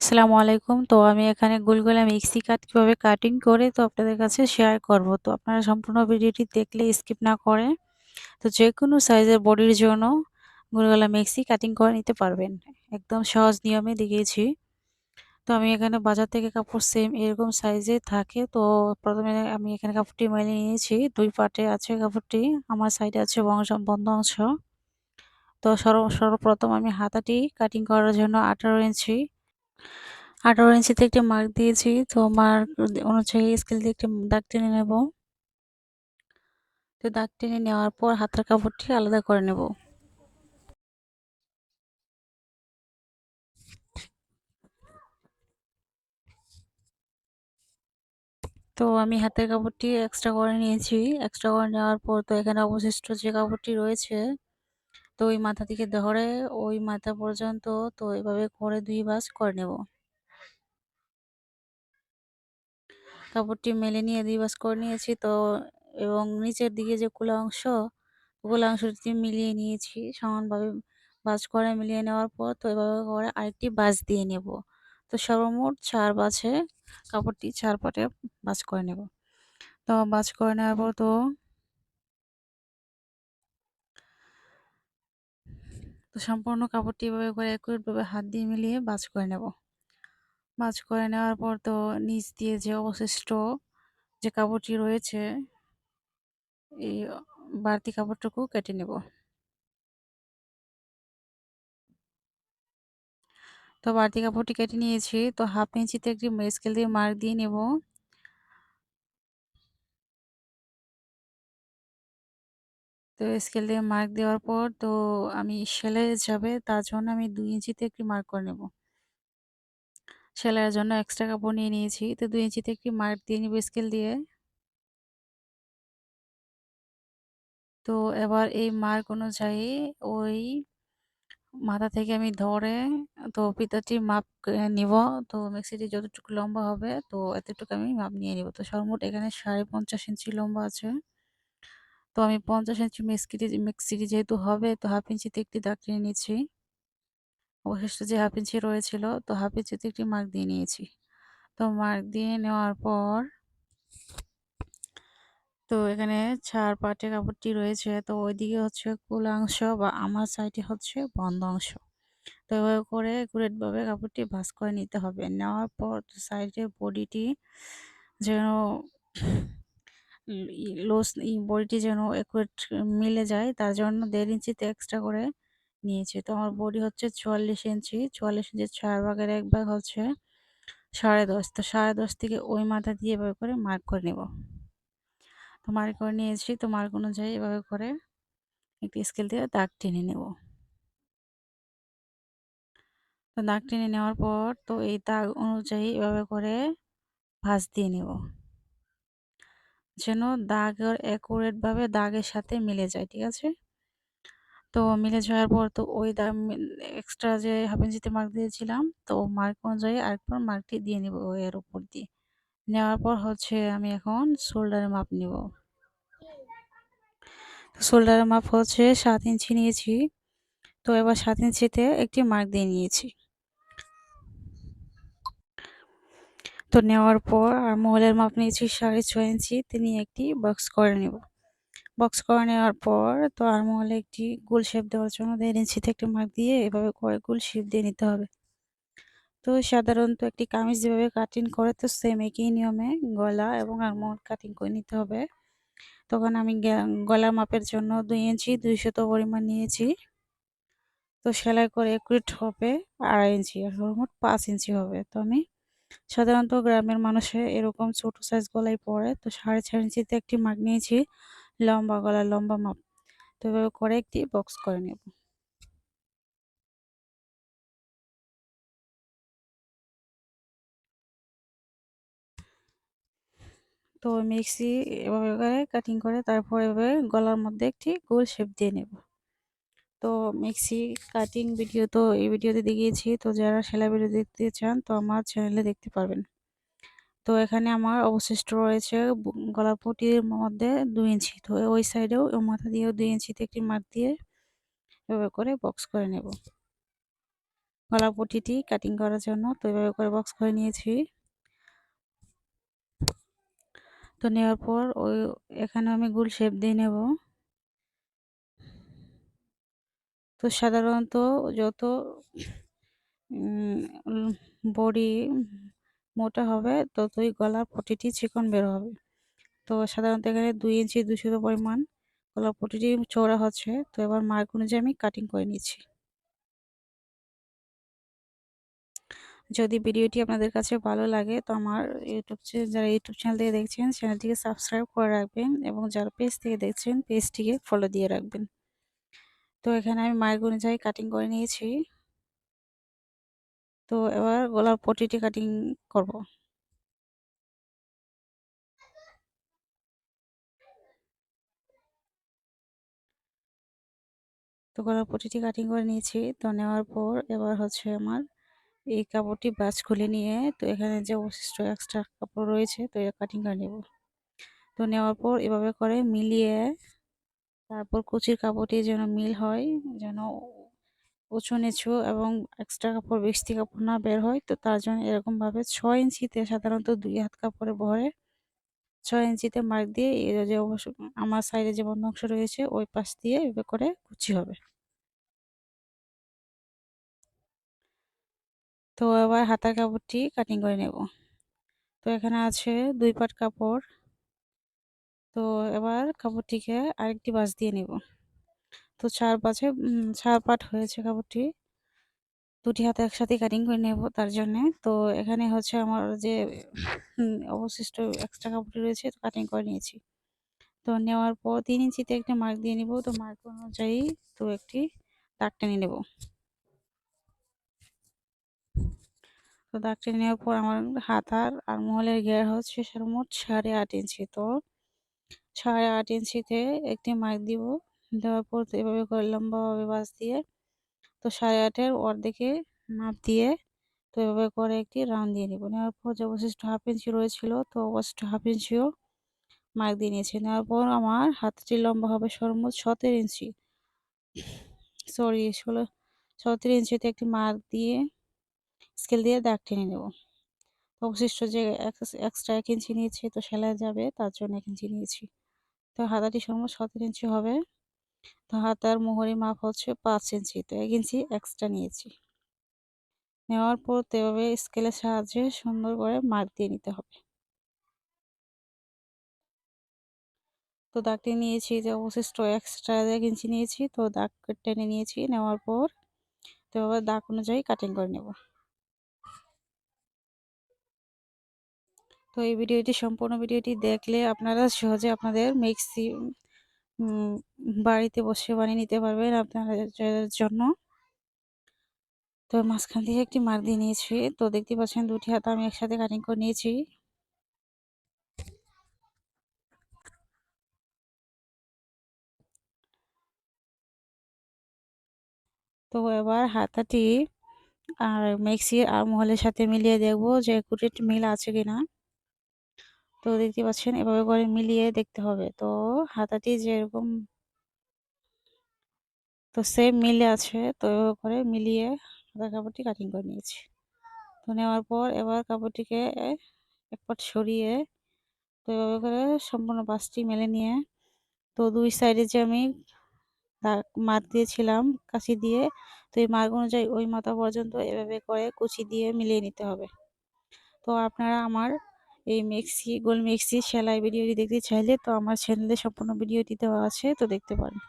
আসসালামু আলাইকুম। তো আমি এখানে গুলগুলা মিক্সি কাট কীভাবে কাটিং করে তো আপনাদের কাছে শেয়ার করব। তো আপনারা সম্পূর্ণ ভিডিওটি দেখলে স্কিপ না করে তো যে কোনো সাইজের বডির জন্য গুলগুলা মিক্সি কাটিং করে নিতে পারবেন। একদম সহজ নিয়মে দেখিয়েছি। তো আমি এখানে বাজার থেকে কাপড় সেম এরকম সাইজে থাকে। তো প্রথমে আমি এখানে কাপড়টি মেলে নিয়েছি। দুই পার্টে আছে কাপড়টি। আমার সাইডে আছে বংশ বন্ধ অংশ। তো সর্ব সর্বপ্রথম আমি হাতাটি কাটিং করার জন্য ১৮ ইঞ্চি ১৮ ইঞ্চিতে একটি মার্ক দিয়েছি। তো মার্ক অনুযায়ী স্কেল দিয়ে একটি দাগ টেনে নেব। তো দাগ টেনে নেওয়ার পর হাতের কাপড়টি আলাদা করে নেব। তো আমি হাতের কাপড়টি এক্সট্রা করে নিয়েছি। এক্সট্রা করে নেওয়ার পর তো এখানে অবশিষ্ট যে কাপড়টি রয়েছে, তো ওই মাথা থেকে ধরে ওই মাথা পর্যন্ত তো এভাবে করে দুই বাস করে নেব। কাপড়টি মেলে নিয়ে দুই বাস করে নিয়েছি। তো এবং নিচের দিকে যে কুলা অংশ, কুলা অংশটি মিলিয়ে নিয়েছি সমানভাবে। বাজ করে মিলিয়ে নেওয়ার পর তো এভাবে করে আরেকটি বাজ দিয়ে নেব। তো সর্বমোট চার বাজে কাপড়টি চার পাটে বাজ করে নেব। তো বাজ করে নেওয়ার পর তো তো সম্পূর্ণ কাপড়টি এভাবে করে একইভাবে হাত দিয়ে মিলিয়ে বাজ করে নেব। বাজ করে নেওয়ার পর তো নিচ দিয়ে যে অবশিষ্ট যে কাপড়টি রয়েছে, এই বাড়তি কাপড়টুকু কেটে নেব। তো বাড়তি কাপড়টি কেটে নিয়েছি। তো হাফ ইঞ্চিতে একটি স্কেল দিয়ে মার্ক দিয়ে নেব। তো স্কেল দিয়ে মার্ক দেওয়ার পর তো আমি সেলাই যাবে, তার জন্য আমি দুই ইঞ্চিতে একটি মার্ক করে নেব। সেলাইয়ের জন্য এক্সট্রা কাপড় নিয়ে নিয়েছি। তো দুই ইঞ্চিতে একটি মার্ক দিয়ে নিব স্কেল দিয়ে। তো এবার এই মার্ক অনুযায়ী ওই মাথা থেকে আমি ধরে, তো পিতাটি মাপ নিব। তো মিক্সিটি যতটুকু লম্বা হবে, তো এতটুকু আমি মাপ নিয়ে নিব। তো সর্বমোট এখানে সাড়ে পঞ্চাশ ইঞ্চি লম্বা আছে। তো আমি পঞ্চাশ ইঞ্চি মিক্সিটি মিক্সিটি যেহেতু হবে, তো হাফ ইঞ্চিতে একটি দাগ টেনে নিচ্ছি। অবশিষ্ট যে হাফ রয়েছিল, তো হাফ ইঞ্চিতে একটি মার্ক দিয়ে নিয়েছি। তো মার্ক দিয়ে নেওয়ার পর তো এখানে চার পাটে কাপড়টি রয়েছে, তো ওইদিকে হচ্ছে কুলাংশ বা আমার সাইডে হচ্ছে বন্ধ অংশ। তো এভাবে করে ভাবে কাপড়টি ভাস করে নিতে হবে। নেওয়ার পর সাইডে বডিটি যেন লোস বডিটি যেন একুরেট মিলে যায়, তার জন্য দেড় ইঞ্চিতে এক্সট্রা করে নিয়েছি। তো আমার বডি হচ্ছে চুয়াল্লিশ ইঞ্চি। চুয়াল্লিশ ইঞ্চি চার ভাগের এক ভাগ হচ্ছে সাড়ে দশ। তো সাড়ে দশ থেকে ওই মাথা দিয়ে এভাবে করে মার্ক করে নেব। তো মার্ক করে নিয়েছি। তো মার্ক অনুযায়ী এভাবে করে একটি স্কেল দিয়ে দাগ টেনে নেব। তো দাগ টেনে নেওয়ার পর তো এই দাগ অনুযায়ী এভাবে করে ভাঁজ দিয়ে নেব। যেন দাগের অ্যাকুরেটভাবে দাগের সাথে মিলে যায়, ঠিক আছে? তো মিলে যাওয়ার পর তো ওই দাম এক্সট্রা যে হাফ ইঞ্চিতে মার্ক দিয়েছিলাম, তো মার্ক অনুযায়ী আরেকবার মার্কটি দিয়ে নিব এর উপর দিয়ে। নেওয়ার পর হচ্ছে আমি এখন শোল্ডারের মাপ নিব। শোল্ডারের মাপ হচ্ছে সাত ইঞ্চি নিয়েছি, তো এবার সাত ইঞ্চিতে একটি মার্ক দিয়ে নিয়েছি। তো নেওয়ার পর আর মহলের মাপ নিয়েছি সাড়ে ছয় ইঞ্চি তিনি একটি বক্স করে নেব। বক্স করে নেওয়ার পর তো আর মহলে একটি গোল শেপ দেওয়ার জন্য দেড় ইঞ্চিতে একটি মার্ক দিয়ে এভাবে করে গোল শেপ দিয়ে নিতে হবে। তো সাধারণত একটি কামিজ যেভাবে কাটিং করে তো সেম একই নিয়মে গলা এবং আরমোল কাটিং করে নিতে হবে। তখন আমি গলা মাপের জন্য দুই ইঞ্চি দুইশত পরিমাণ নিয়েছি। তো সেলাই করে একুরেট হবে আড়াই ইঞ্চি আর মোট পাঁচ ইঞ্চি হবে। তো আমি সাধারণত গ্রামের মানুষে এরকম ছোট সাইজ গলায় পরে তো সাড়ে চার ইঞ্চিতে একটি মাগ নিয়েছি। লম্বা গলা লম্বা মাপ। তো এভাবে করে একটি বক্স করে নেব। তো মিক্সি এভাবে করে কাটিং করে তারপর এভাবে গলার মধ্যে একটি গোল শেপ দিয়ে নেব। তো মিক্সি কাটিং ভিডিও তো এই ভিডিওতে দেখিয়েছি। তো যারা সেলাই ভিডিও দেখতে চান তো আমার চ্যানেলে দেখতে পারবেন। তো এখানে আমার অবশিষ্ট রয়েছে গলার পটির মধ্যে দুই ইঞ্চি। তো ওই সাইডেও ও মাথা দিয়েও দুই ইঞ্চিতে একটি মাঠ দিয়ে এভাবে করে বক্স করে নেব। গলা পটিটি কাটিং করার জন্য তো এভাবে করে বক্স করে নিয়েছি। তো নেওয়ার পর ওই, এখানে আমি গুল শেপ দিয়ে নেব। তো সাধারণত যত বডি মোটা হবে ততই গলার পটিটি চিকন বের হবে। তো সাধারণত এখানে দুই ইঞ্চি দুশো পরিমাণ গলার পটিটি চওড়া হচ্ছে, তো এবার মার্ক অনুযায়ী আমি কাটিং করে নিচ্ছি। যদি ভিডিওটি আপনাদের কাছে ভালো লাগে, তো আমার ইউটিউব যারা ইউটিউব চ্যানেল থেকে দেখছেন, চ্যানেলটিকে সাবস্ক্রাইব করে রাখবেন এবং যারা পেজ থেকে দেখছেন পেজটিকে ফলো দিয়ে রাখবেন। তো এখানে আমি মার্ক অনুযায়ী কাটিং করে নিয়েছি। তো এবার গলার পটিটি কাটিং করব। তো গলার পটিটি কাটিং করে নিয়েছি, তো নেওয়ার পর এবার হচ্ছে আমার এই কাপড়টি বাজ খুলে নিয়ে, তো এখানে যে অবশিষ্ট এক্সট্রা কাপড় রয়েছে, তো এটা কাটিং করে নেব। তো নেওয়ার পর এভাবে করে মিলিয়ে তারপর কুচির কাপড়টি যেন মিল হয়, যেন উঁচু নিচু এবং এক্সট্রা কাপড় বৃষ্টি কাপড় না বের হয়, তো তার জন্য এরকমভাবে ছয় ইঞ্চিতে সাধারণত দুই হাত কাপড়ে ভরে ছয় ইঞ্চিতে মার্ক দিয়ে যে অবশ্য আমার সাইডে যে বন্ধ অংশ রয়েছে, ওই পাশ দিয়ে এভাবে করে কুচি হবে। তো এবার হাতার কাপড়টি কাটিং করে নেব। তো এখানে আছে দুই পাট কাপড়। তো এবার কাপড়টিকে আরেকটি বাস দিয়ে নেব। তো চার পাঁচে চার পাট হয়েছে কাপড়টি দুটি হাতে একসাথে কাটিং করে নেব তার জন্য। তো এখানে হচ্ছে আমার যে অবশিষ্ট এক্সট্রা কাপড়টি রয়েছে তো কাটিং করে নিয়েছি। তো নেওয়ার পর তিন ইঞ্চিতে একটা মার্ক দিয়ে নিব। তো মার্ক অনুযায়ী তো একটি দাগ টেনে নেব। তো দাগ টেনে নেওয়ার পর আমার হাতার আর মহলের ঘের হচ্ছে সর্বোচ্চ সাড়ে আট ইঞ্চি। তো সাড়ে আট ইঞ্চিতে একটি মার্ক দিব। দেওয়ার পর এভাবে করে লম্বাভাবে বাস দিয়ে তো সাড়ে আটের অর্ধেকে মাপ দিয়ে তো এভাবে করে একটি রাউন্ড দিয়ে নিব। নেওয়ার পর যে অবশিষ্ট হাফ ইঞ্চি রয়েছিল তো অবশিষ্ট হাফ ইঞ্চিও মার্ক দিয়ে নিয়েছি। নেওয়ার পর আমার হাতটি লম্বা হবে সর্বোচ্চ সতেরো ইঞ্চি। সরি, ষোলো, সতেরো ইঞ্চিতে একটি মার্ক দিয়ে স্কেল দিয়ে দাগ টেনে নেব। অবশিষ্ট যে এক্সট্রা এক ইঞ্চি নিয়েছি তো সেলাই যাবে, তার জন্য এক ইঞ্চি নিয়েছি। তো হাতাটি সর্বোচ্চ সতেরো ইঞ্চি হবে। তো হাতার মোহরি মাপ হচ্ছে পাঁচ ইঞ্চি, তো এক ইঞ্চি এক্সট্রা নিয়েছি। নেওয়ার পর তো এভাবে স্কেলের সাহায্যে সুন্দর করে মার্ক দিয়ে নিতে হবে। তো দাগটি নিয়েছি যে অবশিষ্ট এক্সট্রা এক ইঞ্চি নিয়েছি, তো দাগ টেনে নিয়েছি, নেওয়ার পর তো দাগ অনুযায়ী কাটিং করে নেব। তো এই ভিডিওটি সম্পূর্ণ ভিডিওটি দেখলে আপনারা সহজে আপনাদের মিক্সি বাড়িতে বসে বানিয়ে নিতে পারবেন আপনাদের জন্য। তো মাঝখান থেকে একটি মার দিয়ে নিয়েছি। তো দেখতে পাচ্ছেন দুটি হাত আমি একসাথে কাটিং করে নিয়েছি। তো এবার হাতাটি আর মিক্সির আর মহলের সাথে মিলিয়ে দেখব যে কুটির মিল আছে কিনা। তো দেখতে পাচ্ছেন, এভাবে করে মিলিয়ে দেখতে হবে। তো হাতাটি যেরকম তো সেম মিলে আছে, তো এভাবে করে মিলিয়ে হাতা কাপড়টি কাটিং করে নিয়েছি। তো নেওয়ার পর এবার কাপড়টিকে এক পাট সরিয়ে তো এভাবে করে সম্পূর্ণ বাসটি মেলে নিয়ে তো দুই সাইডে যে আমি মার দিয়েছিলাম কাছি দিয়ে, তো এই মার্ক অনুযায়ী ওই মাথা পর্যন্ত এভাবে করে কুচি দিয়ে মিলিয়ে নিতে হবে। তো আপনারা আমার এই মেক্সি গোল মেক্সি সেলাই ভিডিওটি দেখতে চাইলে তো আমার চ্যানেলে সম্পূর্ণ ভিডিওটি দেওয়া আছে, তো দেখতে পারেন।